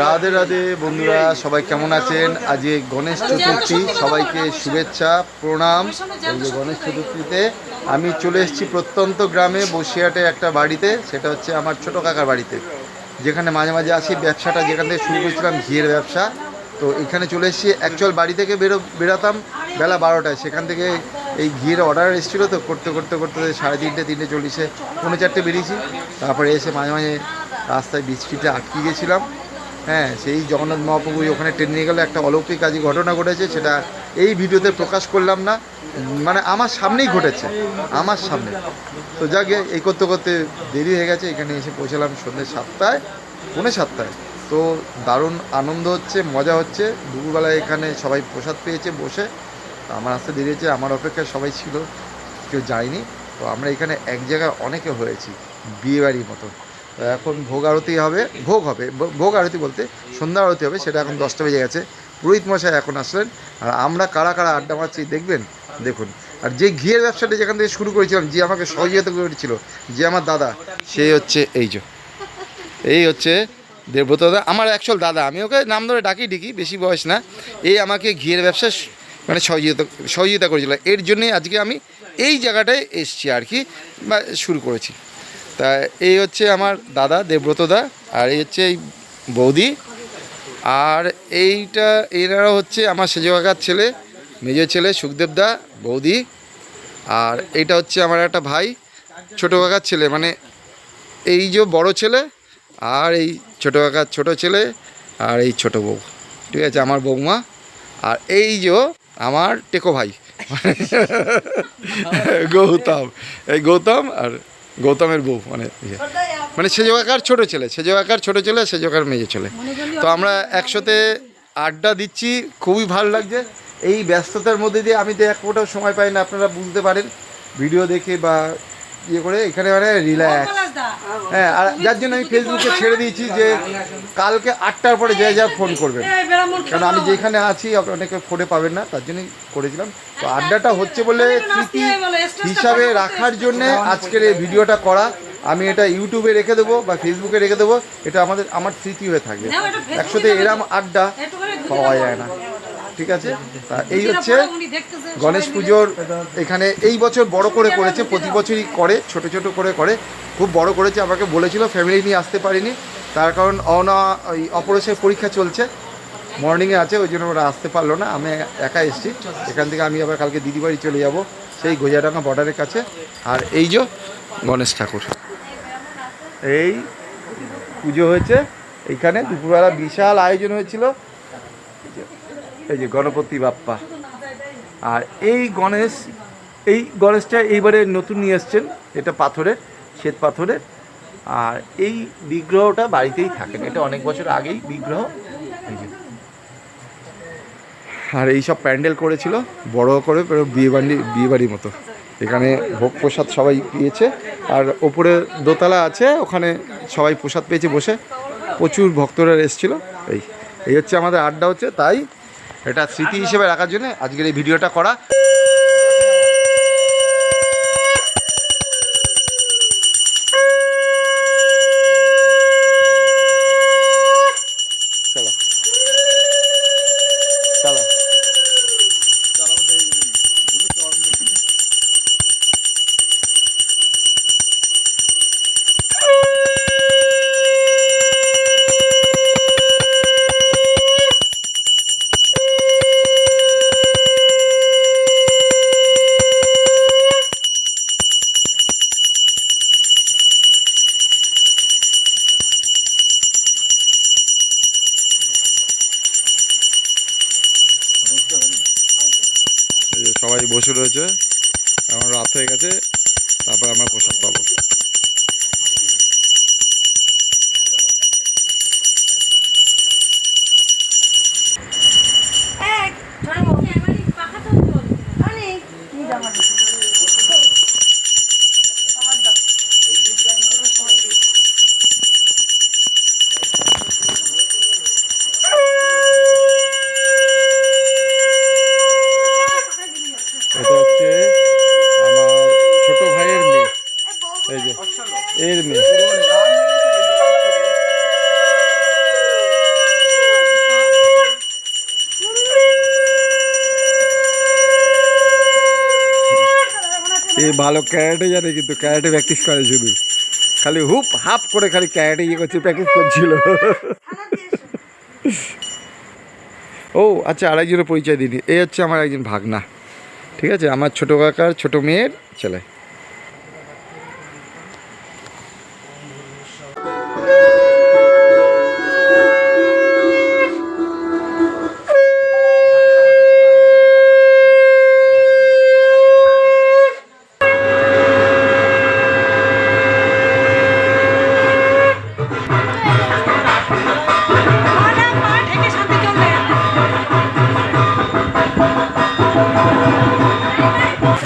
রাধে রাধে বন্ধুরা, সবাই কেমন আছেন? আজ এই গণেশ চতুর্থী, সবাইকে শুভেচ্ছা, প্রণাম। যে গণেশ চতুর্থীতে আমি চলে এসেছি প্রত্যন্ত গ্রামে বসিয়াটে একটা বাড়িতে, সেটা হচ্ছে আমার ছোট কাকার বাড়িতে। যেখানে মাঝে মাঝে আসি, ব্যবসাটা যেখান থেকে শুরু করেছিলাম, ঘিয়ের ব্যবসা। তো এখানে চলে এসেছি অ্যাকচুয়াল বাড়ি থেকে বেরো, বেরাতাম বেলা বারোটায়। সেখান থেকে এই ঘিয়ের অর্ডার এসেছিল তো, করতে করতে করতে সাড়ে তিনটে তিনটে চল্লিশে, পৌনে চারটে বেরিয়েছি। তারপরে এসে মাঝে মাঝে রাস্তায় বৃষ্টিতে আটকে গেছিলাম। হ্যাঁ সেই জগন্নাথ মহাপ্রভু ওখানে ট্রেন নিয়ে গেলে, একটা অলৌকিক কাজী ঘটনা ঘটেছে, সেটা এই ভিডিওতে প্রকাশ করলাম না। মানে আমার সামনেই ঘটেছে, আমার সামনে। তো যাকে, এই করতে করতে দেরি হয়ে গেছে, এখানে এসে পৌঁছালাম সন্ধ্যে সাতটায়, পৌনে সাতটায়। তো দারুণ আনন্দ হচ্ছে, মজা হচ্ছে। দুপুরবেলায় এখানে সবাই প্রসাদ পেয়েছে বসে। আমার আসতে দেরি হয়েছে, আমার অপেক্ষায় সবাই ছিল, কেউ যায়নি। তো আমরা এখানে এক জায়গায় অনেকে হয়েছি, বিয়েবাড়ির মতো। এখন ভোগ আরতি হবে, ভোগ হবে ভোগ আরতি বলতে সন্ধ্যা আরতি হবে, সেটা এখন দশটা বেজে গেছে। পুরোহিত মশাই এখন আসলেন, আর আমরা কারা কারা আড্ডা মারছি দেখবেন? দেখুন। আর যে ঘিয়ের ব্যবসাটা যেখান থেকে শুরু করেছিলাম, যে আমাকে সহযোগিতা করেছিল, যে আমার দাদা, সে হচ্ছে এই যে। এই হচ্ছে দেবব্রত দাদা, আমার অ্যাকচুয়াল দাদা। আমি ওকে নাম ধরে ডাকি, ডিকি, বেশি বয়স না। এই আমাকে ঘিয়ের ব্যবসা মানে সহযোগিতা সহযোগিতা করেছিল। এর জন্যই আজকে আমি এই জায়গাটায় এসছি আর কি, বা শুরু করেছি। তা এই হচ্ছে আমার দাদা দেবব্রত দা আর এই হচ্ছে এই বৌদি। আর এইটা এনারা হচ্ছে আমার সেজ কাকার ছেলে মেজো ছেলে সুখদেব দা বৌদি। আর এইটা হচ্ছে আমার একটা ভাই ছোটো কাকার ছেলে মানে এই যে বড় ছেলে আর এই ছোটো কাকার ছোট ছেলে আর এই ছোট বউ। ঠিক আছে আমার বৌমা। আর এই যে আমার টেকো ভাই। গৌতম এই গৌতম আর গৌতমের বউ মানে ইয়ে। মানে সে জায়গাকার ছোট ছেলে সে জায়গাকার ছোট ছেলে সে জায়গার মেয়ে ছেলে। তো আমরা একসাথে আড্ডা দিচ্ছি, খুবই ভালো লাগছে। এই ব্যস্ততার মধ্যে দিয়ে আমি তো এক সময় পাই না, আপনারা বুঝতে পারেন। ভিডিও দেখে বা ইয়ে করে এখানে মানে রিল্যাক্স হ্যাঁ আর যার জন্য আমি ফেসবুকে ছেড়ে দিয়েছি যে কালকে আটটার পরে যে যা ফোন করবেন কারণ আমি যেখানে আছি অনেকে ফোনে পাবেন না তার জন্যই করেছিলাম। তো আড্ডাটা হচ্ছে বলে স্মৃতি হিসাবে রাখার জন্যে আজকের এই ভিডিওটা করা। আমি এটা ইউটিউবে রেখে দেবো বা ফেসবুকে রেখে দেবো। এটা আমাদের আমার স্মৃতি হয়ে থাকবে। একসাথে এরম আড্ডা পাওয়া যায় না। ঠিক আছে? তা এই হচ্ছে গণেশ পুজোর এখানে এই বছর বড় করে করেছে প্রতি বছরই করে ছোট ছোট করে করে। খুব বড় করেছে আমাকে বলেছিল ফ্যামিলি নিয়ে আসতে পারিনি। তার কারণ অনা ওই অপরেশের পরীক্ষা চলছে। মর্নিংয়ে আছে ওই জন্য ওরা আসতে পারল না। আমি একা এসেছি। এখান থেকে আমি আবার কালকে দিদি বাড়ি চলে যাব সেই গোজাডাঙ্গা বর্ডারের কাছে। আর এই যে গণেশ ঠাকুর। এই পুজো হয়েছে। এইখানে দুপুরবেলা বিশাল আয়োজন হয়েছিল। এই যে গণপতি বাপ্পা। আর এই গণেশ, এই গণেশটা এইবারে নতুন নিয়ে এসছেন, এটা পাথরের, শ্বেত পাথরের। আর এই বিগ্রহটা বাড়িতেই থাকেন। এটা অনেক বছর আগেই বিগ্রহ। আর এই সব প্যান্ডেল করেছিল, বড় করে পুরো বিয়েবাড়ি, বিয়েবাড়ির মতো। এখানে ভোগ প্রসাদ সবাই পেয়েছে। আর ওপরে দোতলা আছে, ওখানে সবাই প্রসাদ পেয়েছে বসে। প্রচুর ভক্তরা এসেছিল। এই এই হচ্ছে আমাদের আড্ডা হচ্ছে, তাই এটা স্মৃতি হিসেবে রাখার জন্য আজকের এই ভিডিওটা করা। বসে রয়েছে। এখন রাত হয়ে গেছে তারপর আমরা প্রসাদ পাবো। এ ভালো ক্যারেটে জানে কিন্তু ক্যারেটে প্র্যাকটিস করে শুধু। খালি হুপ, হাফ করে খালি ক্যারেটে ইয়ে করছে প্র্যাকটিস করছিল। ও আচ্ছা আরেকজনের পরিচয় দিদি এই হচ্ছে আমার একজন ভাগনা। ঠিক আছে? আমার ছোটো কাকার ছোটো মেয়ের ছেলে।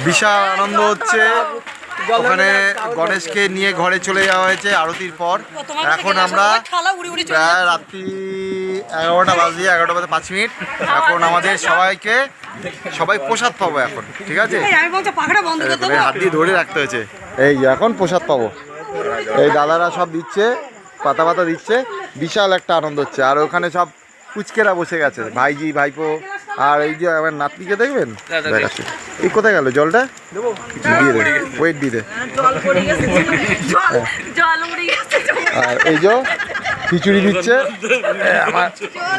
বিশাল আনন্দ হচ্ছে। ওখানে গণেশকে নিয়ে ঘরে চলে যাওয়া হয়েছে আরতির পর। এখন আমরা প্রায় রাত্রি এগারোটা বাজে এগারোটা বাজে পাঁচ মিনিট। এখন আমাদের সবাইকে সবাই প্রসাদ পাবো এখন ঠিক আছে? হাত দিয়ে ধরে রাখতে হয়েছে। এই এখন প্রসাদ পাবো। এই দাদারা সব দিচ্ছে পাতা পাতা দিচ্ছে। বিশাল একটা আনন্দ হচ্ছে। আর ওখানে সব কুচকেরা বসে গেছে। ভাইজি ভাইপো আর এই যে আমার নাতনিকে দেখবেন? দেখাচ্ছি। এই কোথায় গেল? জলটা? দিয়ে দে। ওয়েট দিয়ে দে। জল পড়ে গেছে জল জল উড়ে গেছে আর এই যে খিচুড়ি দিচ্ছে। আমার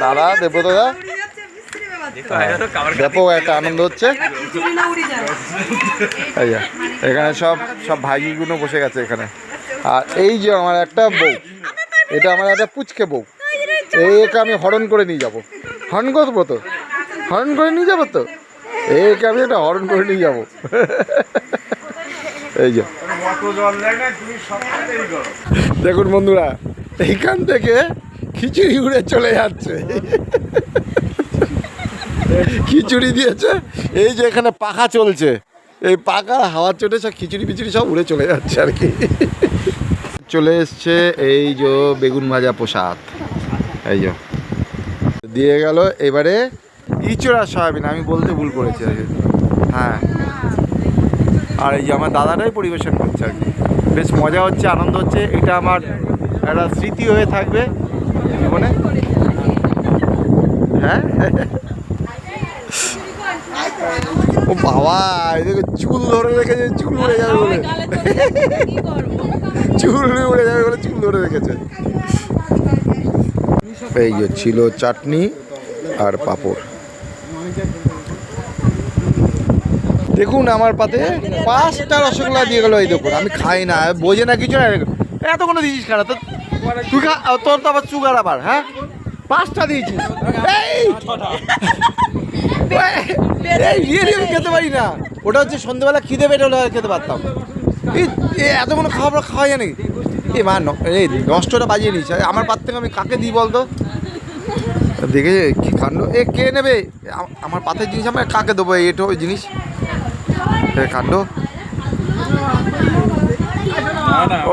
দাদা দেবব্রত দা। উড়ে যাচ্ছে মিস্ত্রি ব্যাপার ব্যাপক একটা আনন্দ হচ্ছে। এখানে সব সব ভাইগুলো বসে গেছে এখানে। আর এই যে আমার একটা বউ এটা আমার একটা পুচকে বউ। এই একে আমি হরণ করে নিয়ে যাব। হরণ করব তো? হরণ করে নিয়ে যাব তো? একে আমি একটা হরণ করে নিয়ে যাব। এই যে। দেখুন বন্ধুরা, এইখান থেকে খিচুড়ি উড়ে চলে যাচ্ছে। খিচুড়ি দিয়েছে। এই যে এখানে পাখা চলছে। এই পাখা হাওয়ার চোটে সব খিচুড়ি পিচুড়ি সব উড়ে চলে যাচ্ছে আর কি। চলে এসছে এই যে বেগুন ভাজা প্রসাদ। এই যে। দিয়ে গেল, এবারে ইচড়া সয়াবিন, আমি বলতে ভুল করেছি আর হ্যাঁ। আর এই যে আমার দাদাটাই পরিবেশন করছে আর কি। বেশ মজা হচ্ছে, আনন্দ হচ্ছে। এটা আমার একটা স্মৃতি হয়ে থাকবে জীবনে। হ্যাঁ? ও বাবা এদিকে চুল ধরে রেখেছে, চুল উড়ে যাবে বলে। চুল উড়ে যাবে বলে চুল ধরে রেখেছে। এই যে ছিল চাটনি আর পাঁপড়। দেখুন আমার পাতে পাঁচটা রসগোল্লা দিয়ে গেলো এই দেখুন আমি খাই না বোঝে না কিছু না এত কোনো দিয়েছিস কেন? তো তুই তোর তো আবার সুগার আবার হ্যাঁ? পাঁচটা দিয়েছিস। খেতে পারি না। ওটা হচ্ছে সন্ধ্যেবেলা খিদে পেটে হলে খেতে পারতাম। এই এ এতগুলো খাবার খাওয়া যায় নাকি? এ মা নষ্টটা বাজিয়ে নিস আমার পাত থেকে আমি কাকে দিই বলতো? দেখে কি কাণ্ড? এ, কে নেবে? আমার পাতের জিনিস আমার কাকে দেবো? এটো ওই জিনিস? এ, কাণ্ড?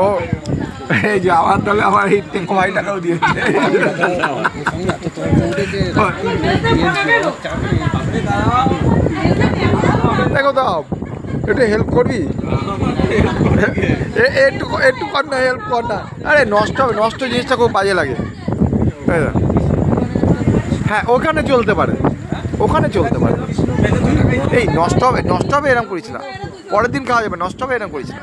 ও, এই যে আমার তাহলে আমার এই টেকো ভাই টাকাও দিয়েছে দেখো দাও একটু হেল্প করবি? একটু কর না হেল্প কর না। আরে, নষ্ট হবে, নষ্ট জিনিসটা খুব বাজে লাগে। এই দেখ। হ্যাঁ ওখানে চলতে পারে। ওখানে চলতে পারে। এই, নষ্ট হবে নষ্ট হবে এরকম করিস না পরের দিন খাওয়া যাবে, নষ্ট হবে এরকম করিস না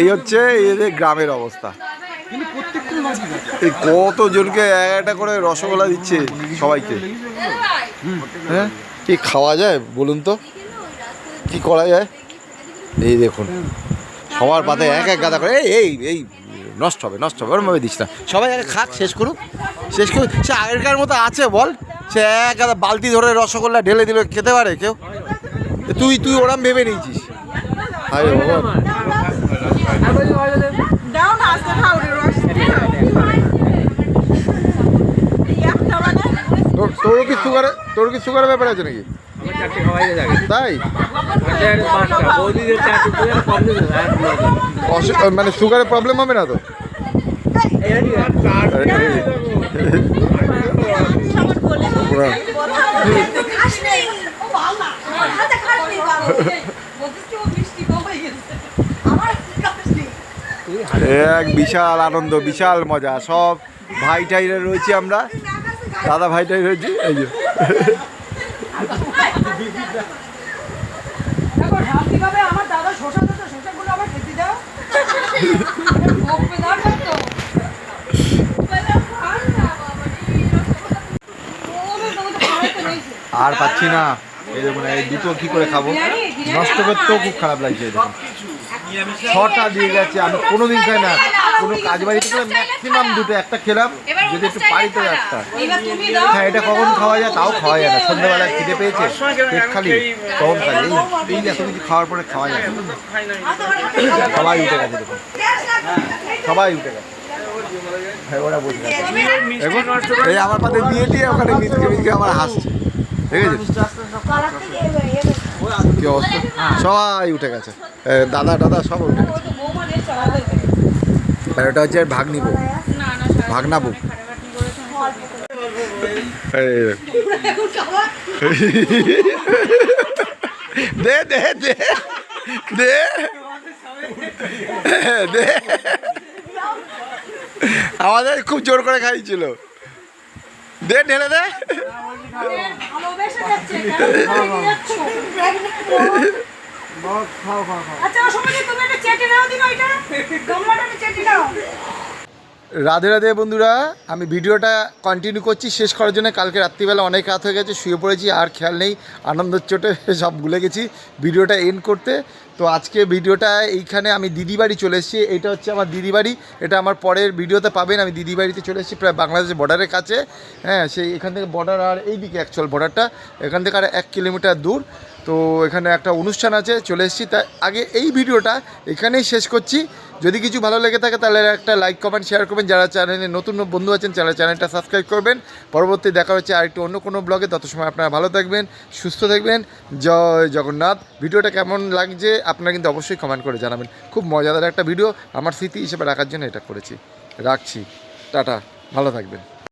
এই হচ্ছে এই যে গ্রামের অবস্থা। এই কতজনকে এক একটা করে রসগোল্লা দিচ্ছে সবাইকে। হ্যাঁ কি খাওয়া যায় বলুন তো? কি করা যায়? এই দেখুন। সবার পাতে এক এক গাদা করে এই এই এই নষ্ট হবে নষ্ট হবে। ওরমভাবে দিস না। সবাই আগে খাক শেষ করুক। শেষ করুক। সে আগেরকার মতো আছে বল। সে এক গাদা বালতি ধরে রসগোল্লা ঢেলে দিল খেতে পারে কেউ? তুই তুই ওরম ভেবে নিয়েছিস। আরে ভগবান। দাও না আজকে খাও রে রস একটা তোর কি সুগারে তোর কি সুগারের ব্যাপার আছে নাকি? তাই? মানে সুগারের প্রবলেম হবে না তো? এক বিশাল আনন্দ বিশাল মজা। সব ভাই টাইরা রয়েছি আমরা। দাদা ভাইটাই রয়েছে এই যে। দেখো ঢাল কীভাবে আমার দাদা শশা দিত শশাগুলো আবার খেতে দাও। বকবে দাও তো। আর পাচ্ছি না। এই দেখুন এই দুটো কি করে খাব? নষ্ট করতেও খুব খারাপ লাগছে দেখুন। ছটা দিয়ে গেছে আমি কোনোদিন খাই না। কোনো কাজ বাড়িতে করে ম্যাক্সিমাম দুটো একটা খেলাম যদি একটু পারি তো একটা এবার তুমি দাও হ্যাঁ এটা কখন খাওয়া যায় তাও খাওয়া যায় না। সন্ধ্যাবেলায় খিদে পেয়েছে পেট খালি তখন খাই এই এত কিছু খাওয়ার পরে খাওয়া যায়। সবাই উঠে গেছে দেখুন। সবাই উঠে গেছে। হ্যাঁ এই আমার পাতে ওখানে আমার হাসছে। ঠিক আছে কি অবস্থা? সবাই উঠে গেছে। দাদা দাদা সব উঠে গেছে। এটা হচ্ছে ভাগ্নি বউ ভাগনা বউ এই দে দে দে। দে। দে। আমাদের খুব জোর করে খাইছিল। দে ঢেলে দে। আচ্ছা সময় তুমি একটা চেটে নাও দিন ওইটা গামলাটা চেটে নাও। রাধে রাধে বন্ধুরা আমি ভিডিওটা কন্টিনিউ করছি শেষ করার জন্য কালকে রাত্রিবেলা অনেক রাত হয়ে গেছে শুয়ে পড়েছি আর খেয়াল নেই আনন্দের চোটে সব ভুলে গেছি ভিডিওটা এন্ড করতে। তো আজকে ভিডিওটা এইখানে আমি দিদি বাড়ি চলে এসেছি এটা হচ্ছে আমার দিদি বাড়ি এটা আমার পরের ভিডিওতে পাবেন আমি দিদি বাড়িতে চলে এসেছি প্রায় বাংলাদেশের বর্ডারের কাছে। হ্যাঁ সেই এখান থেকে বর্ডার আর এইদিকে অ্যাকচুয়াল বর্ডারটা এখান থেকে আর এক কিলোমিটার দূর। তো এখানে একটা অনুষ্ঠান আছে, চলে এসেছি। তাই আগে এই ভিডিওটা এখানেই শেষ করছি। যদি কিছু ভালো লেগে থাকে তাহলে একটা লাইক কমেন্ট শেয়ার করবেন। যারা চ্যানেলে নতুন বন্ধু আছেন যারা চ্যানেলটা সাবস্ক্রাইব করবেন। পরবর্তী দেখা হচ্ছে আরেকটু অন্য কোনো ব্লগে তত সময় আপনারা ভালো থাকবেন, সুস্থ থাকবেন। জয় জগন্নাথ। ভিডিওটা কেমন লাগছে আপনারা কিন্তু অবশ্যই কমেন্ট করে জানাবেন। খুব মজাদার একটা ভিডিও। আমার স্মৃতি হিসেবে রাখার জন্য এটা করেছি। রাখছি। টাটা। ভালো থাকবেন।